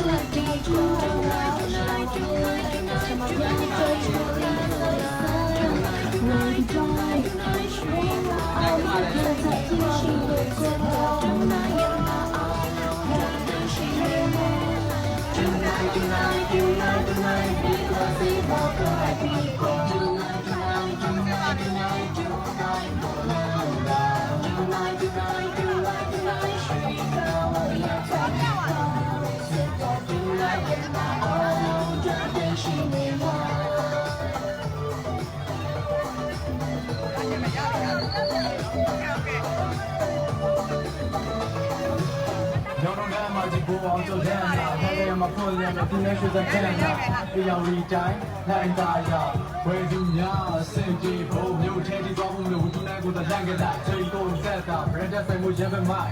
Tonight, tonight, tonight, because it's all correct. ဘူးအောင်ဆိုတဲ့နာဟဲ့ရမဖွင့်ရမဒီနေ့ရှိတဲ့တဲ့နာပြောင်းရီတိုင်းနိုင်တာရဝေသူများစင်ကြည့်ဖို့မြို့ထဲဒီသွားဖို့လို့ဒီနေ့ကိုတန်းကြတာချိန်ကိုသက်တာ brand ဆိုင်မှုရပဲမိုက်